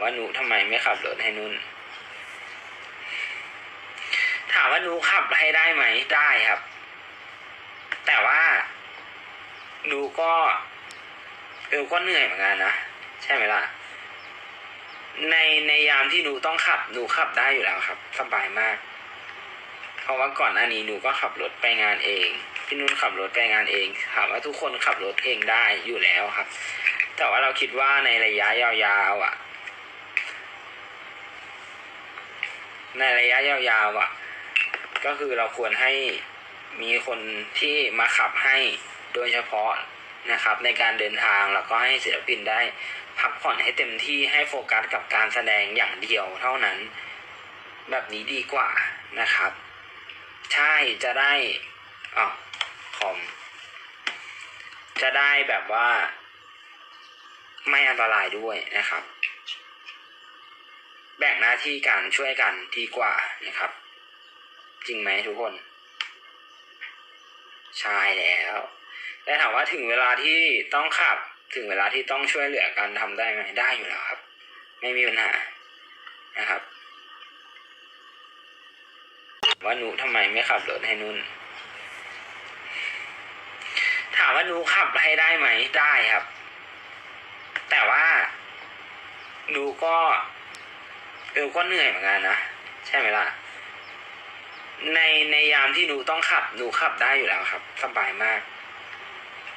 ว่าหนูทำไมไม่ขับรถให้นุ่น ถามว่าหนูขับให้ได้ไหมได้ครับ แต่ว่าหนูก็เออก็เหนื่อยเหมือนกันนะใช่ไหมล่ะ ในในยามที่หนูต้องขับหนูขับได้อยู่แล้วครับ สบายมาก เพราะว่าก่อนหน้านี้หนูก็ขับรถไปงานเองพี่นุ่นขับรถไปงานเองถามว่าทุกคนขับรถเองได้อยู่แล้วครับ แต่ว่าเราคิดว่าในระยะยาวๆอะ ในระยะยาวๆอะ ก็คือเราควรให้มีคนที่มาขับให้โดยเฉพาะนะครับ ในการเดินทางแล้วก็ให้ศิลปินได้พักผ่อนให้เต็มที่ให้โฟกัสกับการแสดงอย่างเดียวเท่านั้น แบบนี้ดีกว่านะครับ ใช่จะได้อ๋อคอมจะได้แบบว่า ไม่อันตรายด้วยนะครับ แบ่งหน้าที่กันช่วยกันดีกว่านะครับ จริงไหมทุกคน ใช่แล้วแต่ถามว่าถึงเวลาที่ต้องขับถึงเวลาที่ต้องช่วยเหลือกันทำได้ไหมได้อยู่แล้วครับ ไม่มีปัญหานะครับ ว่าหนูทำไมไม่ขับรถให้นุ่น ถามว่าหนูขับให้ได้ไหมได้ครับ แต่ว่าหนูก็ เออก็เหนื่อยเหมือนกันนะ ใช่ไหมล่ะ ในในยามที่หนูต้องขับหนูขับได้อยู่แล้วครับ สบายมาก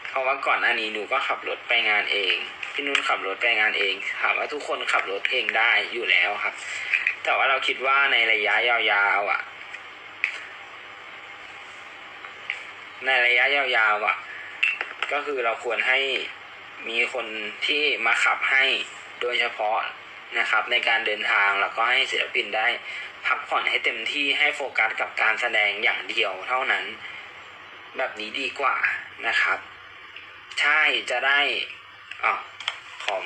เพราะว่าก่อนหน้านี้หนูก็ขับรถไปงานเองพี่นุ่นขับรถไปงานเองถามว่าทุกคนขับรถเองได้อยู่แล้วครับ แต่ว่าเราคิดว่าในระยะยาวๆอะ ในระยะยาวๆอะ ก็คือเราควรให้มีคนที่มาขับให้โดยเฉพาะ นะครับ ในการเดินทางแล้วก็ให้ศิลปินได้พักผ่อนให้เต็มที่ให้โฟกัสกับการแสดงอย่างเดียวเท่านั้น แบบนี้ดีกว่านะครับ ใช่จะได้อ๋อคอม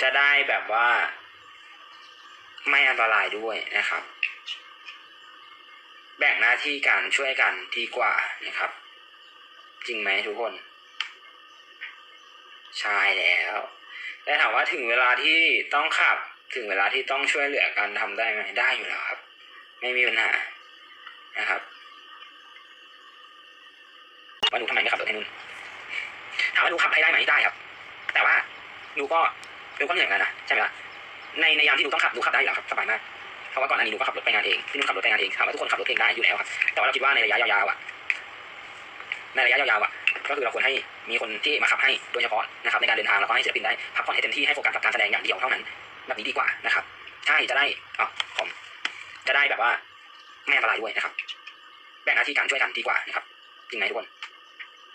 จะได้แบบว่า ไม่อันตรายด้วยนะครับ แบ่งหน้าที่กันช่วยกันดีกว่านะครับ จริงไหมทุกคน ใช่แล้ว แต่ถามว่าถึงเวลาที่ต้องขับ ถึงเวลาที่ต้องช่วยเหลือกันทำได้ไหมได้อยู่แล้วครับ ไม่มีปัญหานะครับว่าหนูทำไมไม่ขับรถให้นุ่นถามว่าหนูขับให้ได้ไหมได้ครับ แต่ว่าหนูก็หนูก็เหนื่อยนกันนะใช่ไหมล่ะในในยามที่หนูต้องขับหนูขับได้อยู่แล้วครับสบายมากเพราะว่าก่อนหน้านี้หนูก็ขับรถไปงานเองพี่นุ่นขับรถไปงานเองถามว่าทุกคนขับรถเองได้อยู่แล้วครับแต่ว่าเราคิดว่าในระยะยาวๆอะในระยะยาวๆอะ ก็คือเราควรให้มีคนที่มาขับให้โดยเฉพาะนะครับในการเดินทางแล้วก็ให้ศิลปินได้พักผ่อนให้เต็มที่ให้โฟกัสกับการแสดงอย่างเดียวเท่านั้นแบบนี้ดีกว่านะครับใช่จะได้อ๋อผมจะได้แบบว่าไม่อันตรายด้วยนะครับ แบ่งหน้าที่กันช่วยกันดีกว่านะครับจริงไหมทุกคน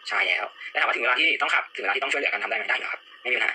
ใช่แล้วแล้วถามว่าถึงเวลาที่ต้องขับถึงเวลาที่ต้องช่วยเหลือกันทำได้ไหมได้เหรอครับไม่มีปัญหา